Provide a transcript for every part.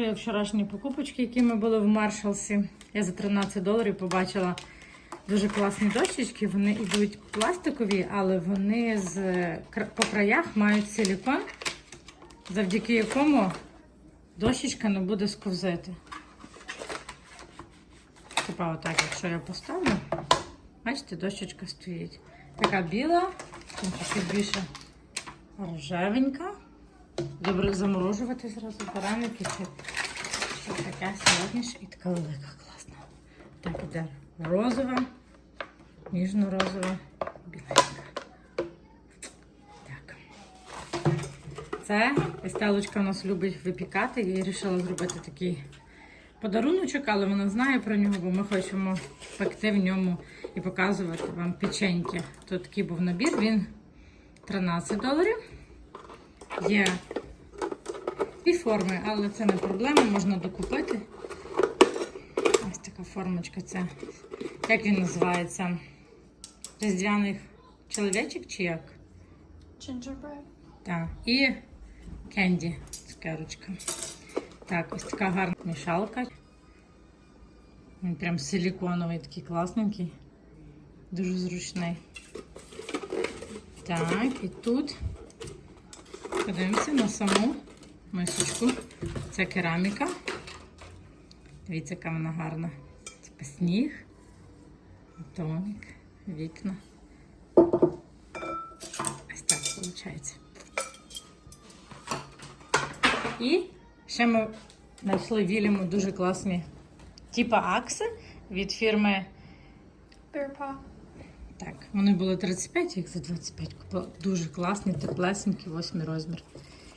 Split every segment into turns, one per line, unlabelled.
Як вчорашні покупочки, які ми були в Маршалсі. Я за 13 доларів побачила дуже класні дощечки. Вони йдуть пластикові, але вони з по краях мають силікон, завдяки якому дощечка не буде сковзити. Типа отак, якщо я поставлю, бачите, дощечка стоїть. Така біла, там більше рожевенька. Добре заморожувати зразу вареники. Це що таке сьогодніше і така велика класна. Так іде розова, ніжно-розова, біленька. Так. Це Естелочка у нас любить випікати. Я вирішила зробити такий подаруночок, але вона знає про нього, бо ми хочемо пекти в ньому і показувати вам печеньки. Тут такий був набір, він 13 доларів. Є дві форми, але це не проблема, можна докупити. Ось така формочка. Це як він називається? Різдвяний чоловічок чи як?
Gingerbread.
Так. І кенді, цукерочка. Так, ось така гарна мішалка. Він прям силіконовий, такий класненький. Дуже зручний. Так, і тут подивимося на саму мисочку. Це кераміка. Дивіться, яка вона гарна. Це сніг, тоник, вікна. Ось так виходить. І ще ми знайшли Вільяму дуже класні типа акси від фірми.
Bear.
Так, вони були 35, їх за 25 купила. Дуже класні, теплесенькі, 8 розмір.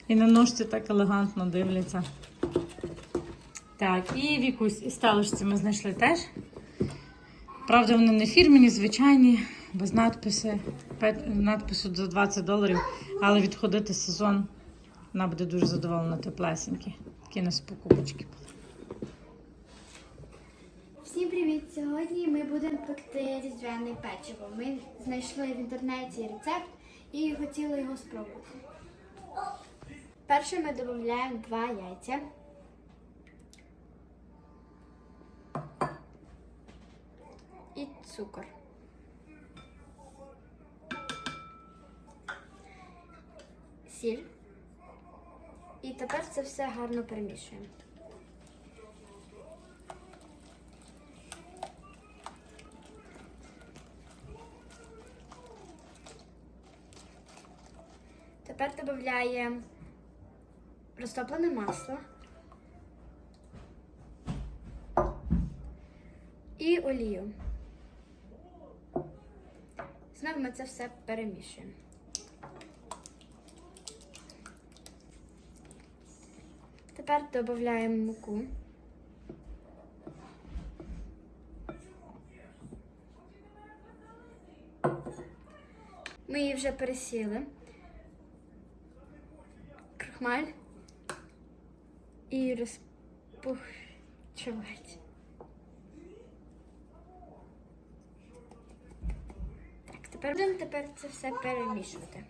І на ножці так елегантно дивляться. Так, і вікусь і сталочці ми знайшли теж. Правда, вони не фірмені, звичайні, без надписи, надпису за 20 доларів, але відходити сезон. Вона буде дуже задоволена теплесенькі. Такі нас покупочки були.
Всім привіт! Сьогодні ми будемо пекти різдвяне печиво. Ми знайшли в інтернеті рецепт і хотіли його спробувати. Перше ми додаємо два яйця. І цукор. Сіль. І тепер це все гарно перемішуємо. Тепер додаємо розтоплене масло і олію. Знову ми це все перемішуємо. Тепер додаємо муку. Ми її вже пересіли крахмаль і розпушувати. Так, тепер будемо тепер це все перемішувати.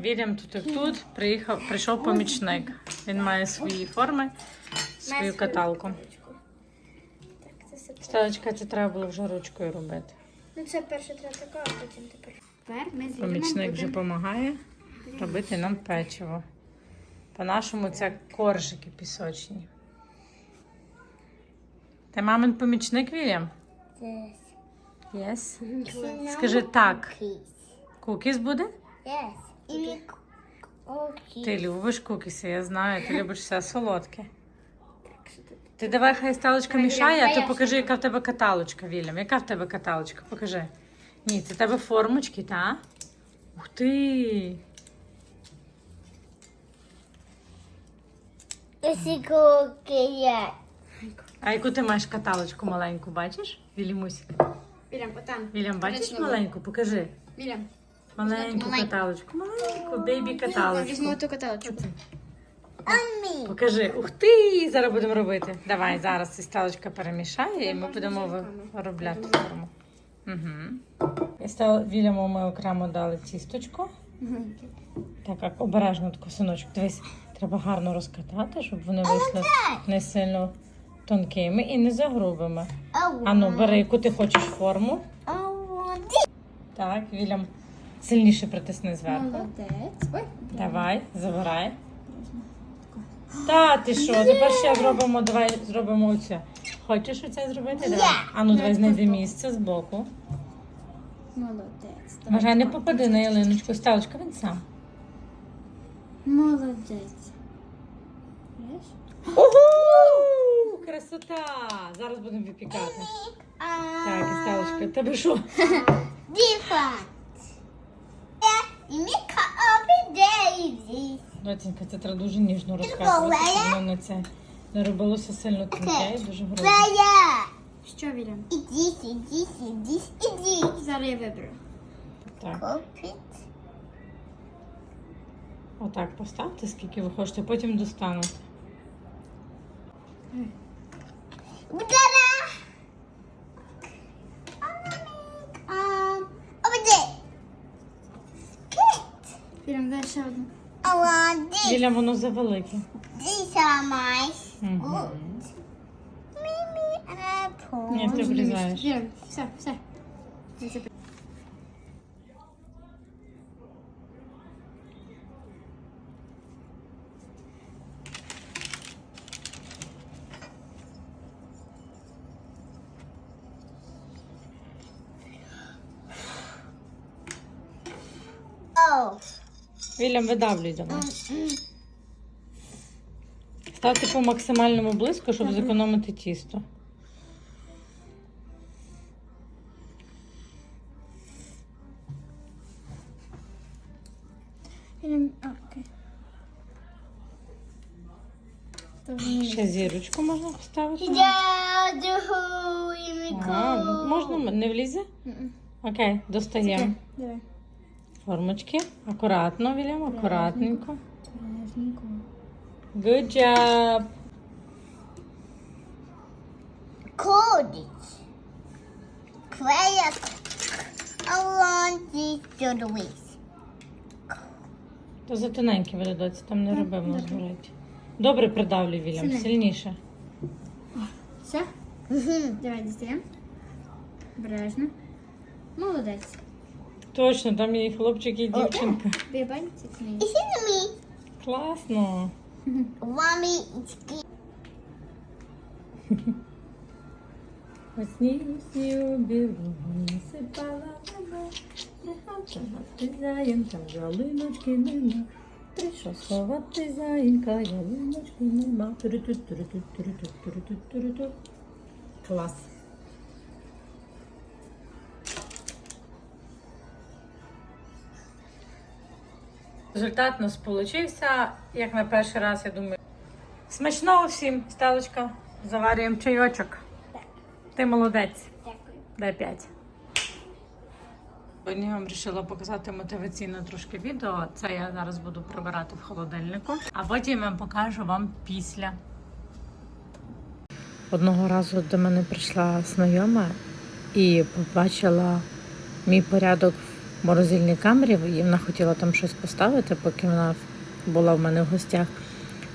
Вільям тут як тут приїхав, прийшов помічник. Він має свої форми, свою каталку.
каталочку. Так, це
треба було вже ручкою робити.
Ну це перше треба таке, а потім тепер. Тепер ми з
Помічник вже допомагає робити нам печиво. По-нашому це коржики пісочні. Ти мамин помічник, Вільям?
Yes. Cinnamon
Скажи так. Кукіс буде?
Yes. І.
Ти любиш кукіси, я знаю, ти любиш все солодке. Ти давай хай сталочка мішає, а то покажи, яка в тебе каталочка, Вільям. Яка в тебе каталочка? Покажи. Ні, це в тебе формочки, та? Ух ти!
Esse cookie.
А яку ти маєш каталочку маленьку, бачиш? Вільямусь.
Вільям, отам.
Вільям, бачиш маленьку? Покажи.
Вільям,
Маленьку
Маленьку.
каталочку. Маленьку, бейбі
візьму
каталочку.
ту каталочку.
Покажи. Ух ти! Зараз будемо робити. Давай, зараз ця сталочка перемішає і ми будемо ви- виробляти форму. Угу. І став Вільяму ми окремо дали тісточку. Так, як обережно таку синочок. Дивись, Треба гарно розкатати, щоб вони вийшли не сильно тонкими і не загрубими. Ану, бери, яку ти хочеш форму. Так, Вільям, сильніше притисни зверху.
Молодець. Ой,
Давай, забирай. Та, ти що? Тепер ще зробимо, давай зробимо оце. Хочеш оце зробити? Давай. Ану, давай знайди місце збоку.
молодець.
Вважай, не попади на ялиночку. Сталочка, він сам.
Молодець.
Ого! Красота! Зараз будемо випікати. Так, і Сталочка, тебе що?
Different. Yeah, you make up daisies.
Доцінька, це треба дуже ніжно розказувати, щоб воно не це не робилося сильно тонке і дуже грубо.
Fire.
Що, Вільям?
І this, і this, і this, і this.
Зараз я виберу.
Так,
Копить.
Отак поставте, скільки ви хочете, потім.
Вільям, дай ще одну.
Біля воно завелике.
These are my
Мгм.
good. Mimi and.
Ні, ти врізаєш.
Вільям, все, все.
Oh.
Вільям, видавлюй до мене. Ставте по максимальному близько, щоб зекономити тісто. Ще зірочку можна поставити.
Дядю,
А, можна, не влізе? Окей, достаємо.
Давай.
Формочки. Акуратно, Вільям, акуратненько.
Бережненько.
Good job.
I want this the waist.
То за тоненькі виглядаються, там не роби, воно згорить. Добре придавлюй, Вільям,
Сильно.
сильніше.
Все? Давай дістаємо. Бережно. Молодець.
Точно, там є і хлопчик, і дівчинка.
Книга.
It's in me.
Класно.
Mommy, it's good.
Осні, усі у білому сипала вода, не ховати заєм, там ялиночки нема. Прийшов сховати заєнька, ялиночки нема. Клас. Результат у нас получився, як на перший раз, я думаю. Смачного всім, Стелочка. Заварюємо чайочок. Ти молодець.
Дякую.
Дай п'ять. Сьогодні я вам вирішила показати мотиваційне трошки відео. Це я зараз буду прибирати в холодильнику, а потім я покажу вам після. Одного разу до мене прийшла знайома і побачила мій порядок в морозильній камері. І вона хотіла там щось поставити, поки вона була в мене в гостях.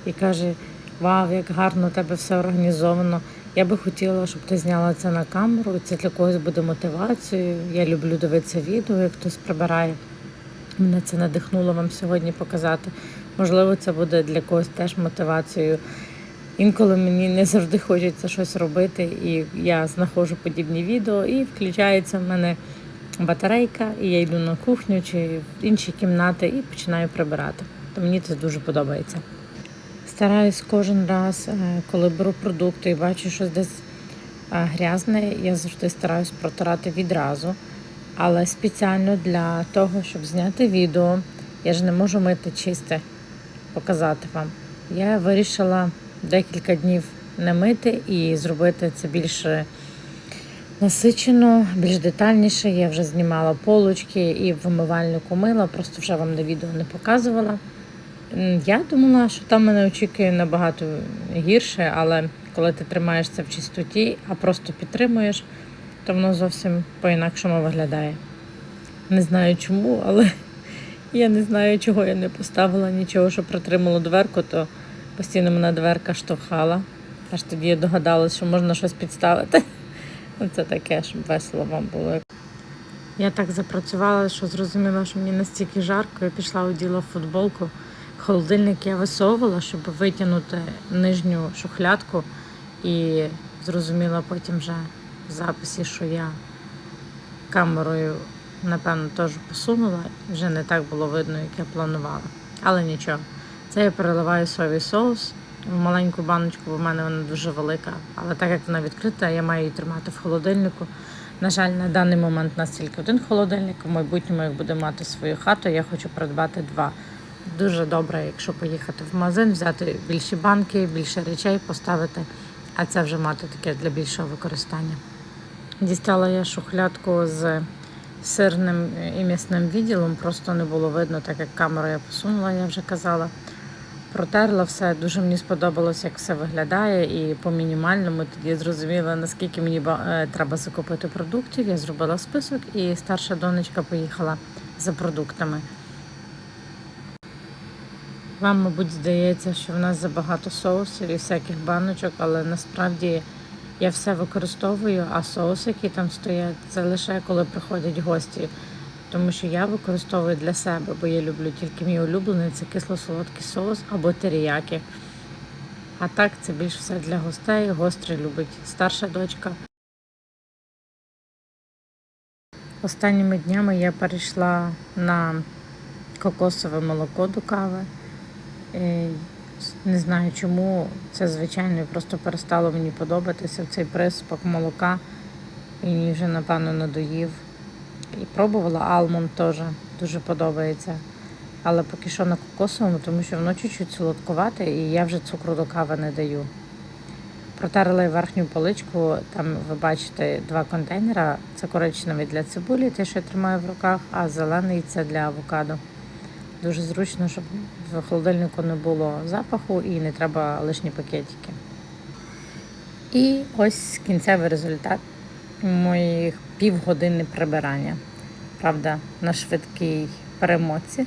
І каже: Вау, як гарно у тебе все організовано. Я би хотіла, щоб ти зняла це на камеру. Це для когось буде мотивацією. Я люблю дивитися відео, як хтось прибирає. Мене це надихнуло вам сьогодні показати. Можливо, це буде для когось теж мотивацією. Інколи мені не завжди хочеться щось робити, і я знаходжу подібні відео, і включається в мене батарейка, і я йду на кухню чи в інші кімнати і починаю прибирати. То мені це дуже подобається. Стараюсь кожен раз, е, коли беру продукти і бачу щось десь е, грязне, я завжди стараюсь протирати відразу. Але спеціально для того, щоб зняти відео, я ж не можу мити чисте, показати вам. Я вирішила декілька днів не мити і зробити це більше насичено, більш детальніше. Я вже знімала полочки і вимивальнику мила, просто вже вам на відео не показувала. Я думала, що там мене очікує набагато гірше, але коли ти тримаєш це в чистоті, а просто підтримуєш, то воно зовсім по-інакшому виглядає. Не знаю чому, але Я не знаю, чого я не поставила нічого, що протримало дверку, то постійно мене дверка штовхала. Аж тоді я догадалась, що можна щось підставити. Ну, Це таке, щоб весело вам було. Я так запрацювала, що зрозуміла, що мені настільки жарко, я пішла оділа футболку. Холодильник я висовувала, щоб витягнути нижню шухлядку, і зрозуміла потім вже в записі, що я камерою, напевно, теж посунула. Вже не так було видно, як я планувала. Але нічого. Це я переливаю соєвий соус маленьку баночку, бо в мене вона дуже велика. Але так як вона відкрита, я маю її тримати в холодильнику. На жаль, на даний момент у нас тільки один холодильник. У майбутньому, як буду мати свою хату, я хочу придбати два. Дуже добре, якщо поїхати в магазин, взяти більші банки, більше речей поставити, а це вже мати таке для більшого використання. Дістала я шухлядку з сирним і м'ясним відділом, просто не було видно, так як камеру я посунула, я вже казала. Протерла все, дуже мені сподобалось, як все виглядає, і по мінімальному тоді зрозуміла, наскільки мені е, треба закупити продуктів. Я зробила список, і старша донечка поїхала за продуктами. Вам, мабуть, здається, що в нас забагато соусів і всяких баночок, але насправді я все використовую, а соуси, які там стоять, це лише коли приходять гості. Тому що я використовую для себе, бо я люблю тільки мій улюблений це кисло-солодкий соус або теріяки. А так це більш все для гостей. Гострий любить старша дочка. Останніми днями я перейшла на кокосове молоко до кави. Е, Не знаю чому. Це звичайно просто перестало мені подобатися цей приспак молока. І вже, напевно, надоїв. І пробувала алмонд теж дуже подобається. Але поки що на кокосовому, тому що воно чуть-чуть солодкувате, і я вже цукру до кави не даю. Протерла верхню поличку, там ви бачите два контейнера. Це коричневий для цибулі, те, що я тримаю в руках, а зелений це для авокадо. Дуже зручно, щоб в холодильнику не було запаху і не треба лишні пакетики. І ось кінцевий результат моїх півгодини прибирання. Правда, на швидкій перемоці,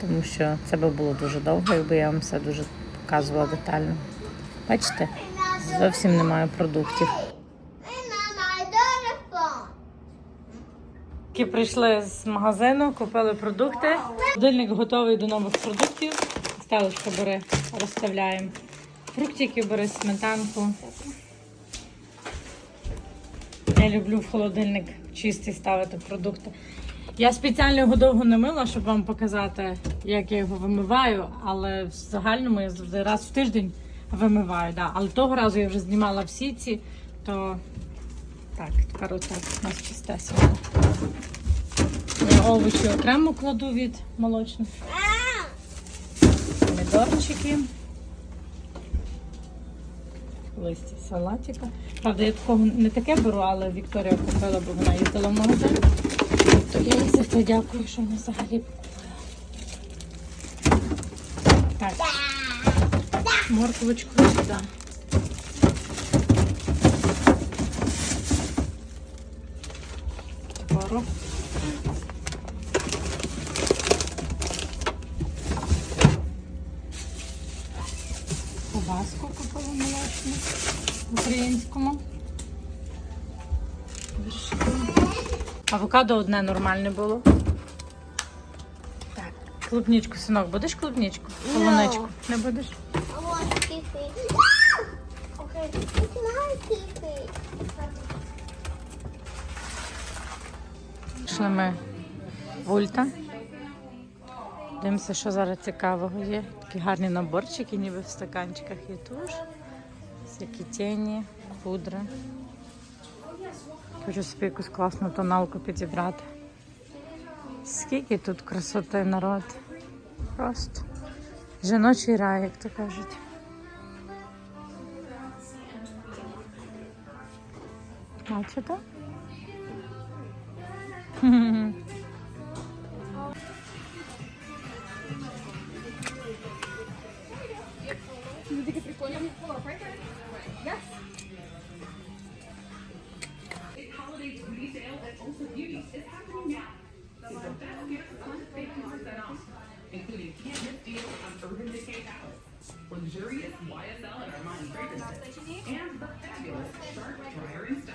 тому що це би було дуже довго, якби я вам все дуже показувала детально. Бачите, зовсім немає продуктів. Прийшли з магазину, купили продукти. Холодильник готовий до нових продуктів. Стелочка бери, розставляємо. Фруктики бери, сметанку. Я люблю в холодильник чистий ставити продукти. Я спеціально його довго не мила, щоб вам показати, як я його вимиваю, але в загальному я завжди раз в тиждень вимиваю. Да. Але того разу я вже знімала всі ці, то так, тепер отак у нас чистесенько. Я овочі окремо кладу від молочних. Помідорчики. Листя салатика. Правда, я такого не таке беру, але Вікторія купила, бо вона їздила в магазин. То я їй за це дякую, що вона взагалі купила. Так. Морковочку сюди. Творог. Авокадо одне нормальне було. Так, клубничку, синок, будеш клубничку? Полуничку. Не будеш? Пішли ми в Ульта. Дивимося, що зараз цікавого є. Такі гарні наборчики, ніби в стаканчиках є туш. Всякі тіні, пудри. Хочу собі якусь класну тоналку підібрати. Скільки тут красоти народ. Просто жіночий рай, як то кажуть. Бачите?
Urban Decay palettes, luxurious YSL and Armani fragrances, and the fabulous Shark Dryer and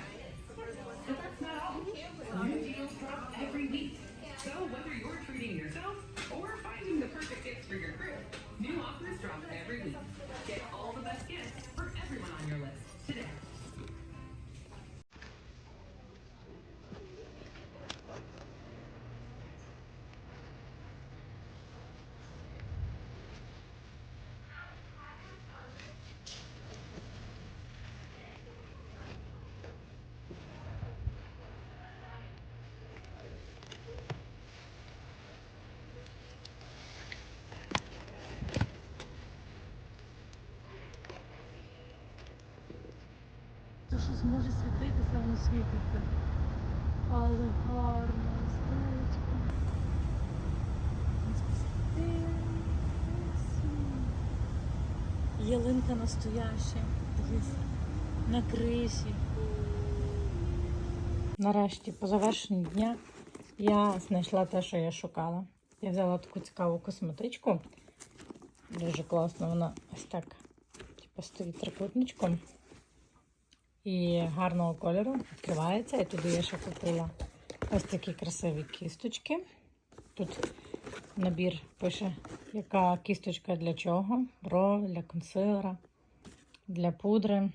То що зможе світитися, воно світиться. Але гарно, стелечко. Ялинка настояща. На криші. Нарешті, по завершенню дня, я знайшла те, що я шукала. Я взяла таку цікаву косметичку. Дуже класно, вона ось так, типу, стоїть трикутничком і гарного кольору відкривається. І туди я ще купила ось такі красиві кісточки. Тут набір пише, яка кісточка для чого. Бро, для консилера, для пудри.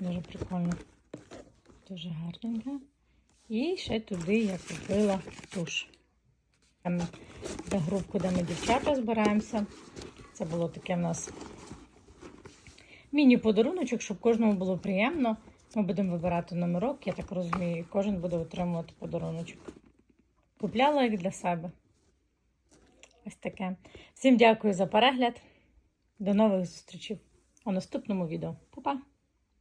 Дуже прикольно. Дуже гарненька. І ще туди я купила туш. Там, де групку, де ми дівчата збираємося. Це було таке в нас міні-подаруночок, щоб кожному було приємно. Ми будемо вибирати номерок, я так розумію, і кожен буде отримувати подаруночок. Купляла їх для себе. Ось таке. Всім дякую за перегляд. До нових зустрічей у наступному відео. Па-па!